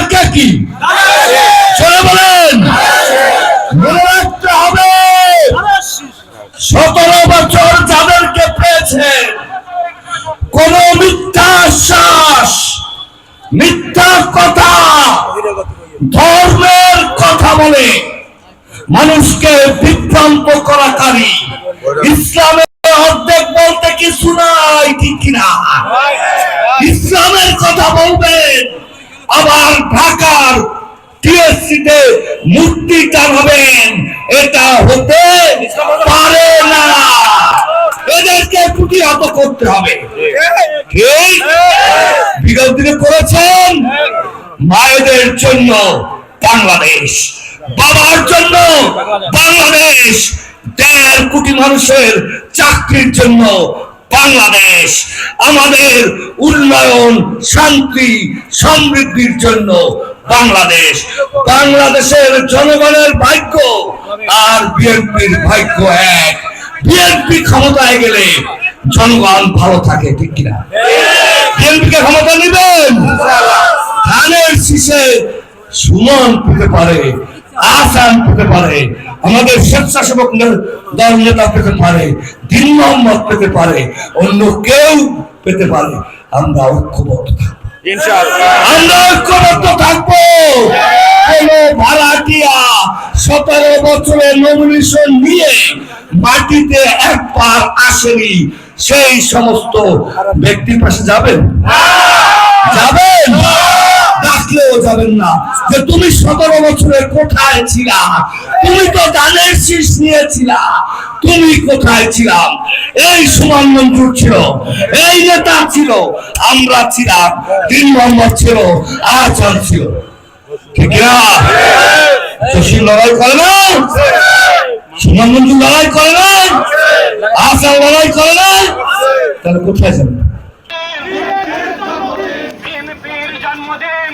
মার্কা কি চলে বলেন। মনে রাখতে হবে, সতেরো বছর যাদেরকে পেয়েছে, কোন মিথ্যা আশ্বাস, মিথ্যা কথা, ধর্মের কথা বলে মানুষকে বিভ্রান্ত করাকারী। ইসলামের অর্ধেক বলতে কিছু নাই, ঠিক কিনা? ইসলামের কথা বলবেন। আবার ঢাকার টিএসসিতে মূর্তি টানাবেন এটা হতে পারে না। এদেরকে প্রতিহত করতে হবে। বিগত দিনে করেছেন মায়েদের জন্য বাংলাদেশ, বাবার জন্য বাংলাদেশ। দেড় কোটি মানুষের চাকরির জন্য বাংলাদেশ আমাদের উন্নয়ন, শান্তি, সমৃদ্ধির জন্য বাংলাদেশ। বাংলাদেশের জনগণের ভাগ্য আর বিএনপির ভাগ্য এক। বিএনপি ক্ষমতায় গেলে জনগণ ভালো থাকে, ঠিক কিনা? বিএনপিকে ক্ষমতা নেবেন? ধানের শীষে সুমন পেতে পারে আসান পেতে পারে আমাদের স্বেচ্ছাসেবক দল নেতা পেতে পারে দিন মোহাম্মদ পেতে পারে অন্য কেউ পেতে পারে। আমরা ঐক্যবদ্ধ থাকব। আমরা ঐক্যবদ্ধ থাকব। কোন ভাড়াটিয়া সতেরো বছরের নমিনেশন নিয়ে মাটিতে একবার আসেনি সেই সমস্ত ব্যক্তির পাশে যাবেন? যাবেন? না যে তুমি সতেরো বছরের কোথায় ছিলা? তুমি তো দানের শীষ নিয়েছিলা। তুমি কোথায় ছিলাম এই সুমান মঞ্জুর ছিল, এই নেতা ছিল, আমরা ছিলাম তিন মোহাম্মদ ছিল আচার ছিল। ঠিক না? জসিম লড়াই করে না সুমান মঞ্জুর লড়াই করে না আচার লড়াই করে না তাহলে কোথায় যাবেন আমাদের